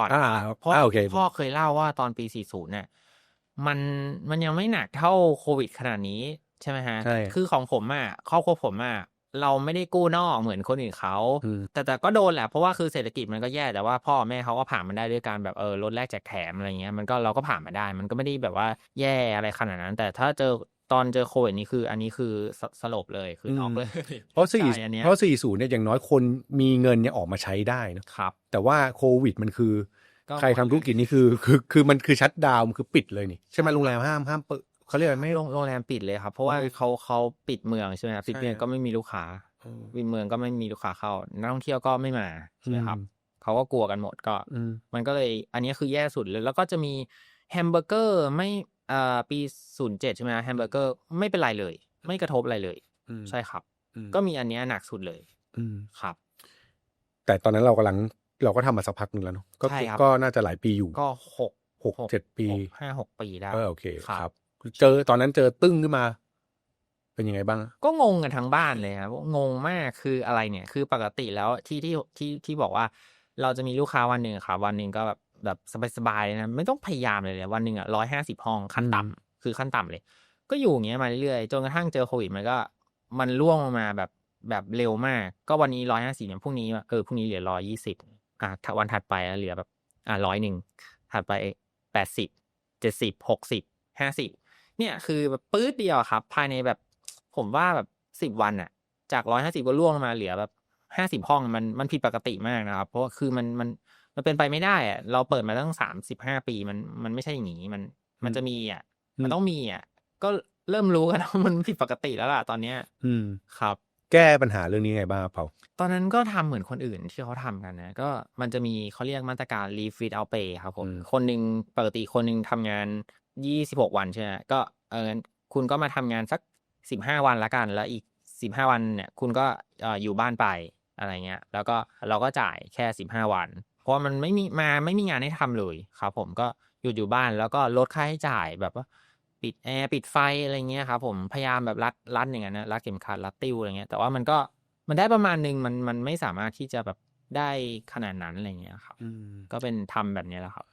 ก่อนอ่าเพราะอ่าโอเคพ่อเคยเล่าว่าตอนปี 40 เนี่ยมันมันยังไม่หนักเท่าโควิดขนาดนี้ใช่ไหมฮะใช่คือของผมอะครอบครัวผมอะเราไม่ได้กู้นอกเหมือนคนอื่นเขาอืมแต่แต่ก็โดนแหละ เพราะว่าคือเศรษฐกิจมันก็แย่ แต่ว่าพ่อแม่เขาก็ผ่านมันได้ด้วยการแบบเออลดแลกแจกแถมอะไรเงี้ย มันก็เราก็ผ่านมาได้ มันก็ไม่ได้แบบว่าแย่อะไรขนาดนั้น แต่ถ้าเจอ ตอนเจอโควิดนี่คือ อันนี้คือสสลบเลยคือน็อกเลยเพราะสี่ใช่อันเนี้ยเพราะสี่ศูนย์เนี่ยอย่างน้อยคนมีเงินเนี่ยออกมาใช้ได้เนอะครับ แต่ว่าโควิดมันคือก็ใครทำธุรกิจนี่คือคือคือมันคือชัดดาวน์มันคือปิดเลยนี่ใช่ไหมโรงแรมห้ามห้ามเปิดเขาเรียกอะไรไม่โรงโรงแรมปิดเลยครับ เพราะว่าเขาเขาปิดเมืองใช่ไหมครับปิดเมืองใช่ก็ไม่มีลูกค้าเออปิดเมืองก็ไม่มีลูกค้าเข้านักท่องเที่ยวก็ไม่มาใช่ไหมครับอืมเขาก็กลัวกันหมดก็อืมมันก็เลย อันนี้คือแย่สุดเลย แล้วก็จะมีแฮมเบอร์เกอร์ไม่ เอ่อปีศูนย์เจ็ดใช่ไหมแฮมเบอร์เกอร์ไม่เป็นไรเลย ไม่กระทบอะไรเลยอืมใช่ครับอืมก็มีอันเนี้ยหนักสุดเลย อืมครับ แต่ตอนนั้นเรากำลังเราก็ทำมาสักพักหนึ่งแล้วเนาะก็ใช่ครับ ก็น่าจะหลายปีอยู่ก็หก หกเจ็ดปีหกห้าหกปีได้ เออโอเคครับ ครับ เจอตอนนั้นเจอตึ้งขึ้นมา เป็นยังไงบ้างก็งงกันทั้งบ้านเลยครับงงมากคืออะไรเนี่ย คือปกติแล้วที่ที่ที่ที่บอกว่า เราจะมีลูกค้าวันหนึ่งครับ วันหนึ่งก็แบบ แบบสบายๆเลยนะไม่ต้องพยายามเลยเลยวันหนึ่งอะร้อยห้าสิบห้องขั้นต่ำคือขั้นต่ำเลย ก็อยู่อย่างเงี้ยมาเรื่อยๆจนกระทั่งเจอโควิดมันก็ มันล่วงลงมาแบบแบบเร็วมาก ก็วันนี้ร้อยห้าสิบเนี่ยพรุ่งนี้เออพรุ่งนี้เหลือร้อยยี่สิบอะถ้าวันถัดไปเหลือแบบ อะร้อยหนึ่งถัดไปแปดสิบเจ็ดสิบหกสิบห้าสิบเนี่ยคือแบบปื๊ดเดียวครับ ภายในแบบ ผมว่าแบบสิบวันอะจากร้อยห้าสิบก็ล่วงลงมาเหลือแบบห้าสิบห้องมันมันผิดปกติมากนะครับ เพราะว่าคือมันมัน มันเป็นไปไม่ได้อะเราเปิดมาตั้งสามสิบห้าปีมันมันไม่ใช่อย่างนี้มันมันจะมีอะอืมมันต้องมีอะก็เริ่มรู้กันว่ามันผิดปกติแล้วล่ะตอนเนี้ย อืมครับ แก้ปัญหาเรื่องนี้ไงบ้างครับเผาตอนนั้นก็ทำเหมือนคนอื่นที่เขาทำกันนะ ก็มันจะมีเขาเรียกมาตรการ leave without pay ครับผมอืมคนหนึ่งปกติคนหนึ่งทำงาน26วันใช่ไหมก็เออคุณก็มาทำงานสัก15วันละกัน แล้วอีก15วันเนี่ย คุณก็เอ่ออยู่บ้านไปอะไรเงี้ย แล้วก็เราก็จ่ายแค่15วันเพ ราะว่ามันไม่มีมาไม่มีงานให้ทำเลยครับผมก็หยุดอยู่บ้านแล้วก็ลดค่าใช้จ่ายแบบว่าปิดแอร์ปิดไฟอะไรเงี้ยครับผมพยายามแบบรัดรัดอย่างนั้นนะรัดเข็มขัดรัดติ้วอะไรเงี้ยแต่ว่ามันก็มันได้ประมาณหนึ่งมันมันไม่สามารถที่จะแบบได้ขนาดนั้นอะไรเงี้ยครับอืมก็เป็นทำแบบเนี้ยแหละครับ